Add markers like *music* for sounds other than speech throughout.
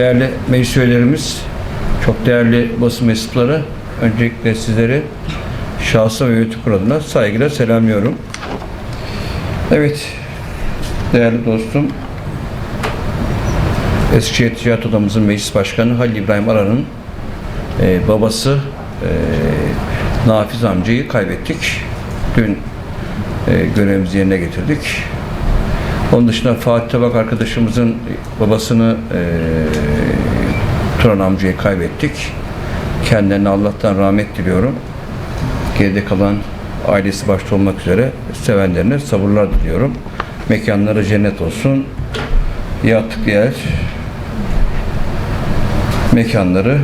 Değerli meclis üyelerimiz, çok değerli basın mensupları, öncelikle sizleri şahsım ve yönetim kurulu adına saygıyla selamlıyorum. Evet, değerli dostum, Eskişehir Ticaret Odamızın Meclis Başkanı Halil İbrahim Aran'ın e, babası e, Nafiz amcayı kaybettik. Dün e, görevimizi yerine getirdik. Onun dışında Fatih Tabak arkadaşımızın babasını e, Turan amcayı kaybettik. Kendilerine Allah'tan rahmet diliyorum. Geride kalan ailesi başta olmak üzere sevenlerine sabırlar diliyorum. Mekanları cennet olsun. Yattık yer mekanları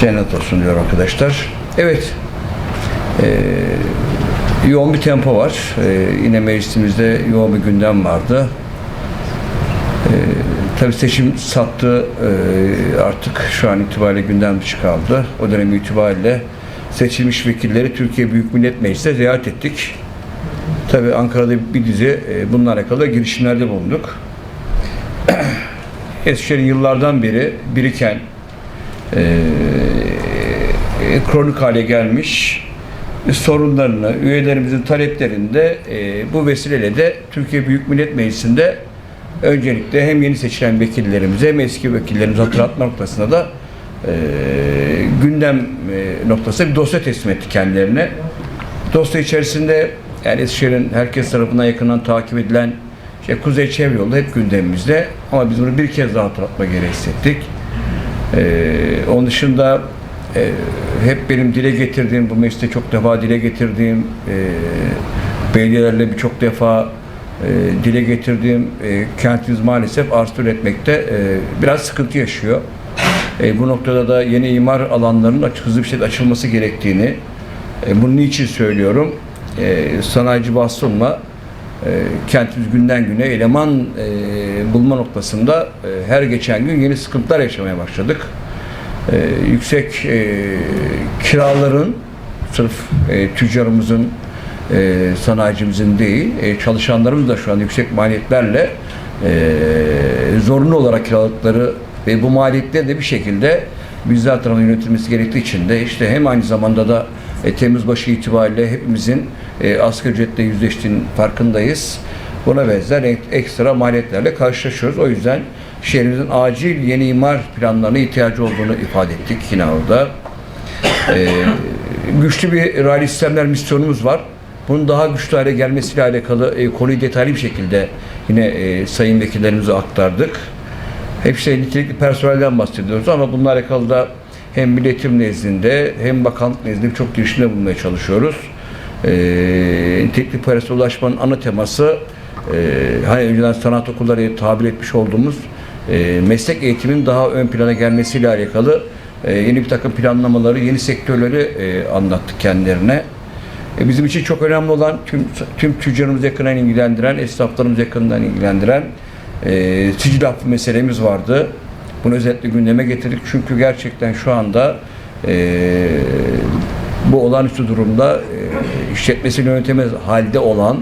cennet olsun diyor arkadaşlar. Evet. Eee yoğun bir tempo var. Ee, yine meclisimizde yoğun bir gündem vardı. Ee, tabii seçim sattı ee, artık şu an itibariyle gündem dışı kaldı. O dönem itibariyle seçilmiş vekilleri Türkiye Büyük Millet Meclisi'ne ziyaret ettik. Tabii Ankara'da bir dizi e, bununla alakalı girişimlerde bulunduk. *clears throat* Eskişehir'in yıllardan beri biriken e, kronik hale gelmiş sorunlarını, üyelerimizin taleplerini de e, bu vesileyle de Türkiye Büyük Millet Meclisi'nde öncelikle hem yeni seçilen vekillerimize hem eski vekillerimize hatırlatma noktasında da e, gündem e, noktasında bir dosya teslim etti kendilerine. Dosya içerisinde yani Eskişehir'in herkes tarafından yakından takip edilen işte Kuzey Çevre Yolu hep gündemimizde ama biz bunu bir kez daha hatırlatma gereği hissettik. Ee, onun dışında e, hep benim dile getirdiğim, bu mecliste çok defa dile getirdiğim, e, belediyelerle birçok defa e, dile getirdiğim e, kentimiz maalesef arz üretmekte e, biraz sıkıntı yaşıyor. E, bu noktada da yeni imar alanlarının açık hızlı bir şekilde açılması gerektiğini, e, bunu niçin söylüyorum? E, sanayici bastonla e, kentimiz günden güne eleman e, bulma noktasında e, her geçen gün yeni sıkıntılar yaşamaya başladık e, yüksek e, kiraların sırf e, tüccarımızın e, sanayicimizin değil e, çalışanlarımız da şu an yüksek maliyetlerle e, zorunlu olarak kiraladıkları ve bu maliyetleri de bir şekilde bizler tarafından yönetilmesi gerektiği için de işte hem aynı zamanda da e, Temmuz başı itibariyle hepimizin e, asgari ücretle yüzleştiğinin farkındayız. Buna benzer ek- ekstra maliyetlerle karşılaşıyoruz. O yüzden şehrimizin acil yeni imar planlarına ihtiyacı olduğunu ifade ettik yine orada. Ee, güçlü bir raylı sistemler misyonumuz var. Bunun daha güçlü hale gelmesiyle alakalı e, konuyu detaylı bir şekilde yine e, sayın vekillerimize aktardık. Hep şey nitelikli personelden bahsediyoruz ama bununla alakalı da hem milletim nezdinde hem bakanlık nezdinde birçok girişimde bulunmaya çalışıyoruz. E, nitelikli personel ulaşmanın ana teması e, hani önceden sanat okulları tabir etmiş olduğumuz e, meslek eğitimin daha ön plana gelmesiyle alakalı e, yeni bir takım planlamaları, yeni sektörleri e, anlattık kendilerine. E, bizim için çok önemli olan tüm tüm tüccarımızı yakından ilgilendiren, esnaflarımızı yakından ilgilendiren e, sicil affı meselemiz vardı. Bunu özellikle gündeme getirdik çünkü gerçekten şu anda e, bu olağanüstü durumda e, işletmesini yönetemez halde olan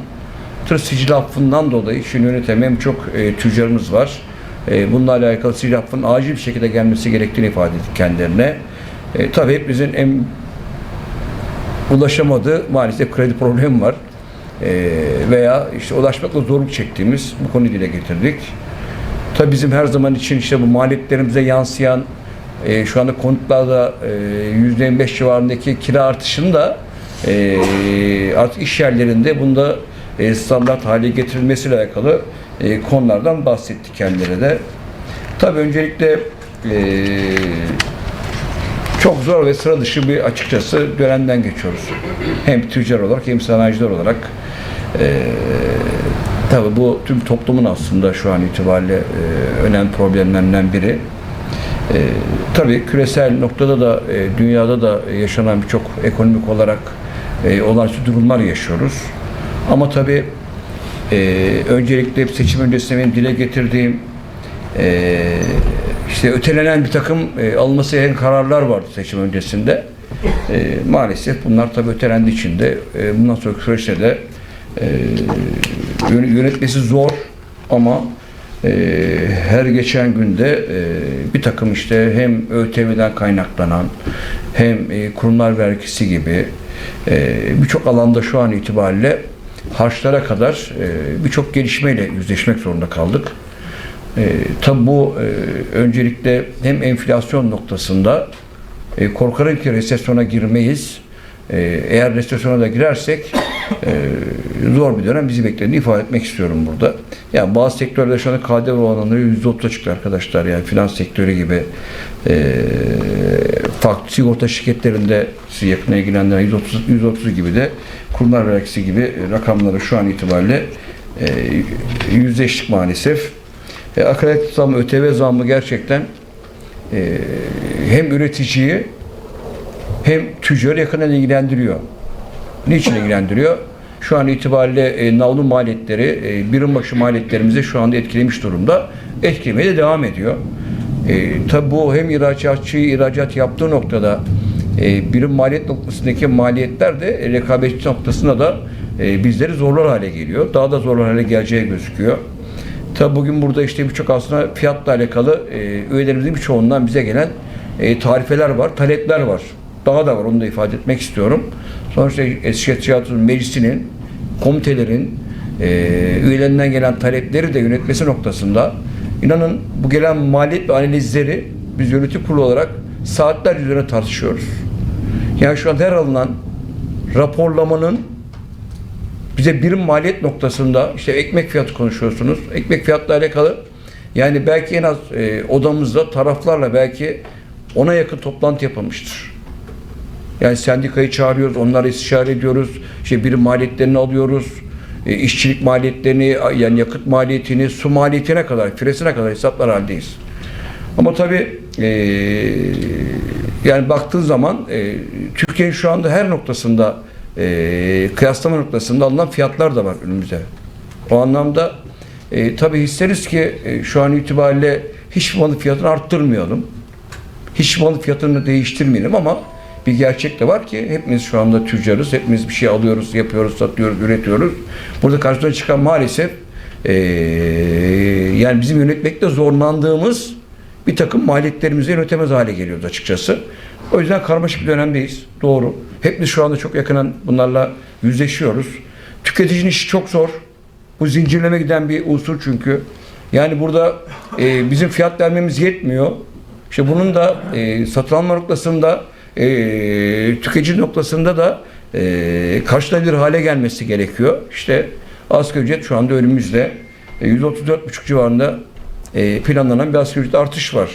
tır sicil affından dolayı işini yönetemeyen çok e, tüccarımız var. E, bununla alakalı sicil affının acil bir şekilde gelmesi gerektiğini ifade ettik kendilerine. E, tabii hepimizin en ulaşamadığı maalesef kredi problemi var. E, veya işte ulaşmakla zorluk çektiğimiz bu konuyu dile getirdik. Tabii bizim her zaman için işte bu maliyetlerimize yansıyan e, şu anda konutlarda e, %25 civarındaki kira artışını da e, artık iş yerlerinde bunda e, standart hale getirilmesiyle alakalı e, konulardan bahsettik kendileri de. Tabii öncelikle e, çok zor ve sıra dışı bir açıkçası dönemden geçiyoruz. Hem tüccar olarak hem sanayiciler olarak. E, tabii bu tüm toplumun aslında şu an itibariyle e, önemli problemlerinden biri. E, tabii küresel noktada da e, dünyada da yaşanan birçok ekonomik olarak e, olağanüstü durumlar yaşıyoruz. Ama tabii e, öncelikle seçim öncesinde benim dile getirdiğim e, işte ötelenen bir takım e, alınması gereken kararlar vardı seçim öncesinde. E, maalesef bunlar tabii ötelendiği için de e, bundan sonraki süreçte de e, yön- yönetmesi zor ama e, her geçen günde e, bir takım işte hem ÖTV'den kaynaklanan hem e, kurumlar vergisi gibi e, birçok alanda şu an itibariyle harçlara kadar e, birçok gelişmeyle yüzleşmek zorunda kaldık. E, tabi bu e, öncelikle hem enflasyon noktasında e, korkarım ki resesyona girmeyiz. E, eğer resesyona da girersek e, zor bir dönem bizi beklediğini ifade etmek istiyorum burada. Yani bazı sektörlerde şu anda KDV oranları %30'a çıktı arkadaşlar. Yani finans sektörü gibi e, farklı sigorta şirketlerinde sizi yakına ilgilendiren 130, 130 gibi de kurumlar vergisi gibi rakamları şu an itibariyle e, yüzleştik maalesef. E, akaryakıt zammı, ÖTV zammı gerçekten e, hem üreticiyi hem tüccarı yakından ilgilendiriyor. Niçin ilgilendiriyor? Şu an itibariyle e, navlu maliyetleri, e, birim başı maliyetlerimizi şu anda etkilemiş durumda. Etkilemeye de devam ediyor. E, tabi bu hem ihracatçıyı ihracat yaptığı noktada e, birim maliyet noktasındaki maliyetler de e, rekabetçi noktasında da e, bizleri zorlar hale geliyor. Daha da zorlar hale geleceği gözüküyor. Tabi bugün burada işte birçok aslında fiyatla alakalı e, üyelerimizin birçoğundan bize gelen e, tarifeler var, talepler var. Daha da var onu da ifade etmek istiyorum. Sonuçta Eskişehir Tiyatrosu Meclisi'nin, komitelerin, e, üyelerinden gelen talepleri de yönetmesi noktasında inanın bu gelen maliyet ve analizleri biz yönetim kurulu olarak saatler üzerine tartışıyoruz. Yani şu an her alınan raporlamanın bize birim maliyet noktasında işte ekmek fiyatı konuşuyorsunuz. Ekmek fiyatla alakalı yani belki en az e, odamızda taraflarla belki ona yakın toplantı yapılmıştır. Yani sendikayı çağırıyoruz, onları istişare ediyoruz. İşte birim maliyetlerini alıyoruz. E, işçilik maliyetlerini, yani yakıt maliyetini, su maliyetine kadar, firesine kadar hesaplar haldeyiz. Ama tabii e, yani baktığın zaman e, Türkiye'nin şu anda her noktasında e, kıyaslama noktasında alınan fiyatlar da var önümüzde. O anlamda e, tabii isteriz ki e, şu an itibariyle hiç malın fiyatını arttırmayalım. Hiç malın fiyatını değiştirmeyelim ama bir gerçek de var ki hepimiz şu anda tüccarız. Hepimiz bir şey alıyoruz, yapıyoruz, satıyoruz, üretiyoruz. Burada karşımıza çıkan maalesef e, yani bizim yönetmekte zorlandığımız bir takım maliyetlerimizi yönetemez hale geliyoruz açıkçası. O yüzden karmaşık bir dönemdeyiz. Doğru. Hepimiz şu anda çok yakından bunlarla yüzleşiyoruz. Tüketicinin işi çok zor. Bu zincirleme giden bir unsur çünkü. Yani burada e, bizim fiyat vermemiz yetmiyor. İşte bunun da e, satın alma noktasında e, tüketici noktasında da e, karşılanabilir hale gelmesi gerekiyor. İşte asgari ücret şu anda önümüzde. E, 134,5 civarında e, planlanan bir asgari ücret artış var.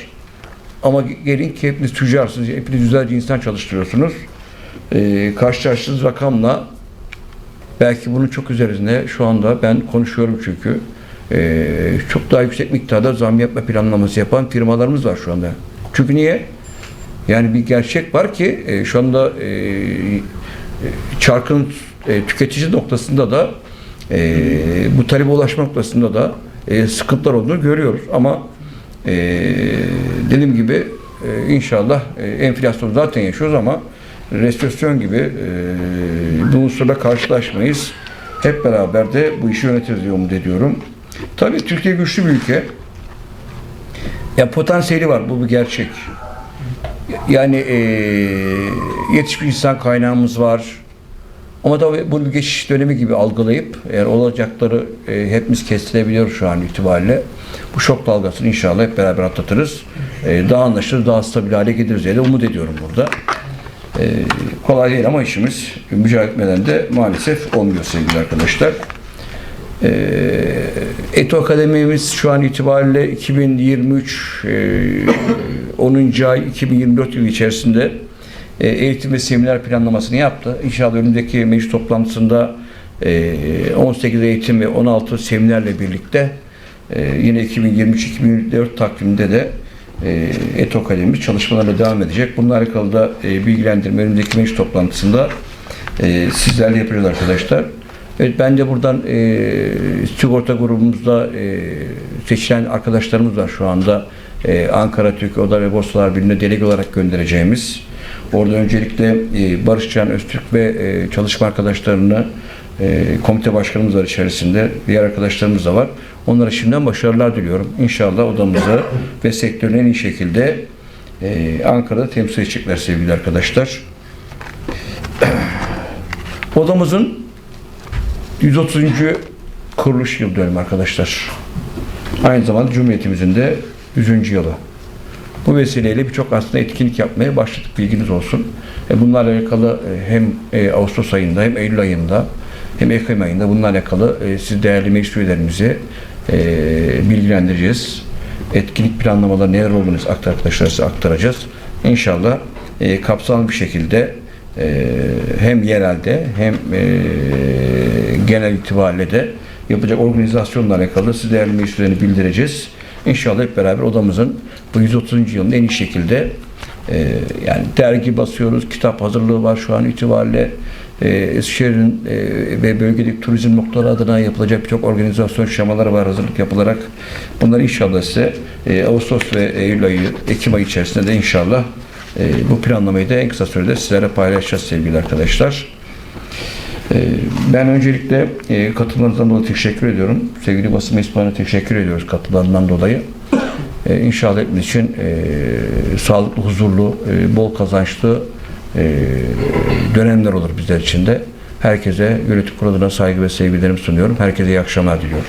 Ama gelin ki hepiniz tüccarsınız, hepiniz yüzlerce insan çalıştırıyorsunuz. E, karşılaştığınız rakamla belki bunun çok üzerinde şu anda ben konuşuyorum çünkü e, çok daha yüksek miktarda zam yapma planlaması yapan firmalarımız var şu anda. Çünkü niye? Yani bir gerçek var ki e, şu anda e, e, çarkın e, tüketici noktasında da e, bu talebe ulaşma noktasında da e, sıkıntılar olduğunu görüyoruz. Ama e, dediğim gibi e, inşallah e, enflasyon zaten yaşıyoruz ama resesyon gibi e, bu unsurla karşılaşmayız. Hep beraber de bu işi yönetiriz diye umut ediyorum. Tabii Türkiye güçlü bir ülke. Ya potansiyeli var, bu bir gerçek. Yani e, yetişmiş insan kaynağımız var. Ama tabii bunu bir geçiş dönemi gibi algılayıp eğer olacakları e, hepimiz kestirebiliyoruz şu an itibariyle. Bu şok dalgasını inşallah hep beraber atlatırız. E, daha anlaşılır, daha stabil hale geliriz diye de umut ediyorum burada. E, kolay değil ama işimiz mücadele etmeden de maalesef olmuyor sevgili arkadaşlar. E, Eto Akademimiz şu an itibariyle 2023 e, 10. ay 2024 yılı içerisinde e, eğitim ve seminer planlamasını yaptı. İnşallah önümüzdeki meclis toplantısında e, 18 eğitim ve 16 seminerle birlikte e, yine 2023-2024 takviminde de e, Eto Akademimiz çalışmalarına devam edecek. Bununla alakalı da e, bilgilendirme önümüzdeki meclis toplantısında e, sizlerle yapacağız arkadaşlar. Evet ben de buradan e, sigorta grubumuzda e, seçilen arkadaşlarımız var şu anda. E, Ankara Türkiye Oda ve Borsalar Birliği'ne delege olarak göndereceğimiz. Orada öncelikle e, Barış Can Öztürk ve e, çalışma arkadaşlarını e, komite başkanımız var içerisinde. Diğer arkadaşlarımız da var. Onlara şimdiden başarılar diliyorum. İnşallah odamızı ve sektörün en iyi şekilde e, Ankara'da temsil edecekler sevgili arkadaşlar. *clears throat* Odamızın 130. kuruluş yıl dönümü arkadaşlar. Aynı zamanda Cumhuriyetimizin de 100. yılı. Bu vesileyle birçok aslında etkinlik yapmaya başladık bilginiz olsun. E, bunlarla alakalı e, hem e, Ağustos ayında hem Eylül ayında hem Ekim ayında bunlarla alakalı e, siz değerli meclis üyelerimizi e, bilgilendireceğiz. Etkinlik planlamaları neler olduğunu aktar arkadaşlar size aktaracağız. İnşallah kapsamlı bir şekilde e, hem yerelde hem e, genel itibariyle de yapacak organizasyonla alakalı siz değerli meclis üyelerini bildireceğiz. İnşallah hep beraber odamızın bu 130. yılında en iyi şekilde e, yani dergi basıyoruz, kitap hazırlığı var şu an itibariyle. E, Eskişehir'in e, ve bölgedeki turizm noktaları adına yapılacak birçok organizasyon şemaları var hazırlık yapılarak. Bunları inşallah size Ağustos ve Eylül ayı, Ekim ayı içerisinde de inşallah e, bu planlamayı da en kısa sürede sizlere paylaşacağız sevgili arkadaşlar. Ee, Ben öncelikle e, katılımlarınızdan dolayı teşekkür ediyorum. Sevgili basın mensuplarına teşekkür ediyoruz katılarından dolayı. Ee, İnşallah hepimiz için e, sağlıklı, huzurlu, e, bol kazançlı e, dönemler olur bizler için de. Herkese yönetim kuruluna saygı ve sevgilerimi sunuyorum. Herkese iyi akşamlar diliyorum.